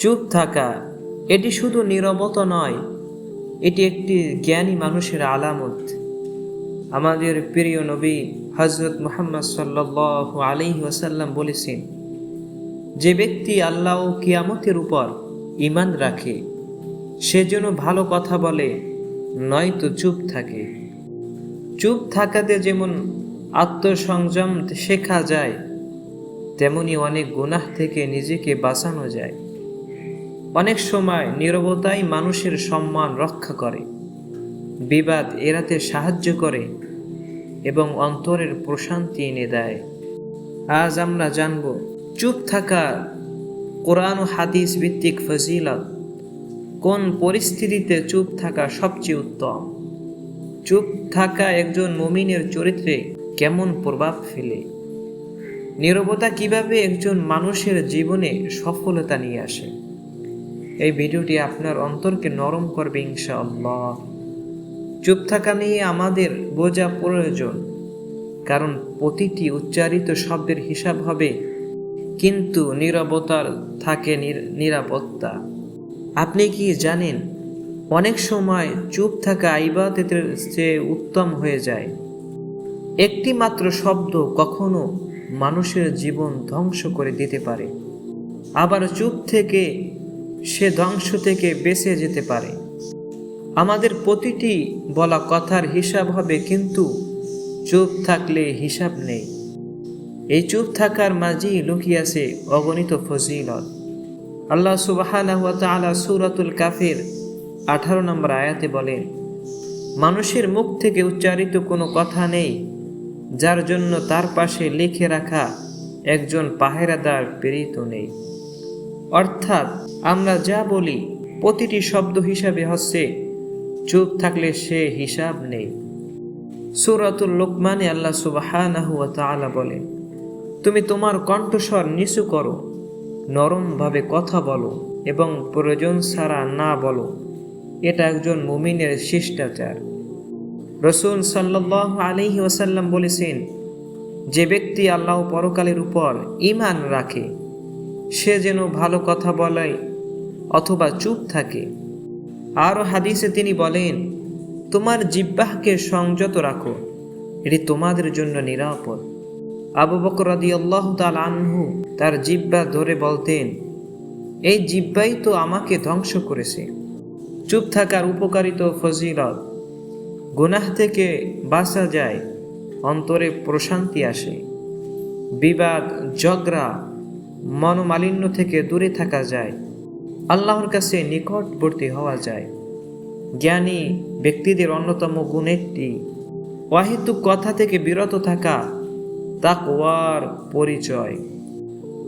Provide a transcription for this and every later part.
চুপ থাকা, এটি শুধু নীরবতা নয়, এটি একটি জ্ঞানী মানুষের আলামত। আমাদের প্রিয় নবী হজরত মোহাম্মদ সাল্লাহ আলাইহি ওয়াসাল্লাম বলেছেন, যে ব্যক্তি আল্লাহ ও কিয়ামতের উপর ইমান রাখে, সে যেন ভালো কথা বলে, নয়তো চুপ থাকে। চুপ থাকাতে যেমন আত্মসংযম শেখা যায়, তেমনি অনেক গুনাহ থেকে নিজেকে বাঁচানো যায়। অনেক সময় নীরবতাই মানুষের সম্মান রক্ষা করে। বিবাদ এড়াতে সাহায্য করে এবং অন্তরের প্রশান্তি এনে দেয়। আজ আমরা জানব, চুপ থাকা কোরআন হাদিস ভিত্তিক ফজিলত কোন পরিস্থিতিতে চুপ থাকা সবচেয়ে উত্তম? চুপ থাকা একজন মমিনের চরিত্রে কেমন প্রভাব ফেলে? নীরবতা কীভাবে একজন মানুষের জীবনে সফলতা নিয়ে আসে? এই ভিডিওটি আপনার অন্তরকে নরম করবে ইনশাআল্লাহ। চুপ থাকা নিয়ে আমাদের বোঝা প্রয়োজন, কারণ প্রতিটি উচ্চারিত শব্দের হিসাব হবে, কিন্তু নীরবতার থাকে নির- নিরাপত্তা। আপনি কি জানেন, অনেক সময় চুপ থাকা ইবাদতের চেয়ে উত্তম হয়ে যায়। একটি মাত্র শব্দ কখনো মানুষের জীবন ধ্বংস করে দিতে পারে। আবার চুপ থেকে সে ধ্বংস থেকে বেঁচে যেতে পারে। আমাদের প্রতিটি বলা কথার হিসাব হবে কিন্তু চুপ থাকলে হিসাব নেই। এই চুপ থাকার মাঝেই লুকিয়াছে অগণিত ফজিলত। আল্লাহ তাআলা সূরাতুল কাফির আঠারো নম্বর আয়াতে বলেন, মানুষের মুখ থেকে উচ্চারিত কোনো কথা নেই, যার জন্য তার পাশে লিখে রাখা একজন পাহেরাদার প্রেরিত নেই। অর্থাৎ আমরা যা বলি, প্রতিটি শব্দ হিসাবে হচ্ছে, চুপ থাকলে সে হিসাব নেই। সুরাতুল লোকমানে আল্লাহ তাআলা বলেন তুমি তোমার কণ্ঠস্বর নিচু করো, নরমভাবে কথা বলো এবং প্রয়োজন ছাড়া না বলো। এটা একজন মুমিনের শিষ্টাচার। রসুল সাল্লাহ আলহি ওসাল্লাম বলেছেন, যে ব্যক্তি আল্লাহ পরকালের উপর ইমান রাখে সে যেন ভালো কথা বলে অথবা চুপ থাকে। আরও হাদিসে তিনি বলেন, তোমার জিব্বাহকে সংযত রাখো, এটি তোমাদের জন্য নিরাপদ। আবু বকর আল্লাহ তাআলা আনহু তার জিব্বা ধরে বলতেন, এই জিব্বাই তো আমাকে ধ্বংস করেছে। চুপ থাকার উপকারিত ফজিলত, গুনাহ থেকে বাঁচা যায়, অন্তরে প্রশান্তি আসে। বিবাদ, ঝগড়া মনোমালিন্য থেকে দূরে থাকা যায়। আল্লাহর কাছে নিকটবর্তী হওয়া যায়। জ্ঞানী ব্যক্তিদের অন্যতম গুণ একটি। অহেতুক কথা থেকে বিরত থাকা তাকওয়ার পরিচয়।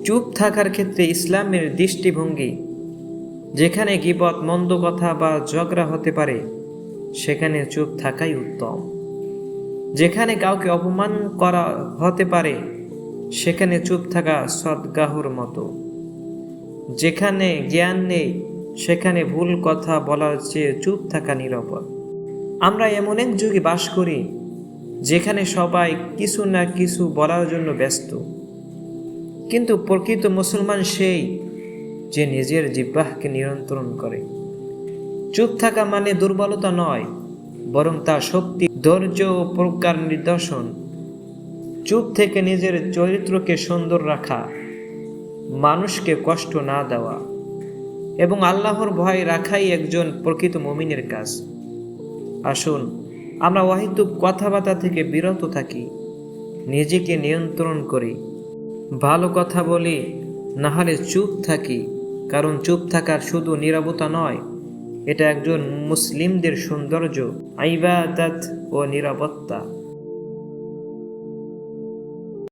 চুপ থাকার ক্ষেত্রে ইসলামের দৃষ্টিভঙ্গি, যেখানে গিবত, মন্দ কথা বা ঝগড়া হতে পারে, সেখানে চুপ থাকাই উত্তম। যেখানে কাউকে অপমান করা হতে পারে সেখানে চুপ থাকা সদ্গাহর মতো। যেখানে জ্ঞান নেই, সেখানে ভুল কথা বলার চেয়ে চুপ থাকা নিরাপদ। আমরা এমন এক যুগে বাস করি, যেখানে সবাই কিছু না কিছু বলার জন্য ব্যস্ত। কিন্তু প্রকৃত মুসলমান সেই যে নিজের জিব্বাহকে নিয়ন্ত্রণ করে। চুপ থাকা মানে দুর্বলতা নয়, বরং তা শক্তি, ধৈর্য ও প্রজ্ঞার নিদর্শন। চুপ থেকে নিজের চরিত্রকে সুন্দর রাখা, মানুষকে কষ্ট না দেওয়া এবং আল্লাহর ভয় রাখাই একজন প্রকৃত মমিনের কাজ। আসুন, আমরা অহেতুক কথাবার্তা থেকে বিরত থাকি, নিজেকে নিয়ন্ত্রণ করি, ভালো কথা বলি, না হলে চুপ থাকি, কারণ চুপ থাকার শুধু নিরবতা নয়, এটা একজন মুসলিমদের সৌন্দর্য আইবাদাত ও নিরাপত্তা।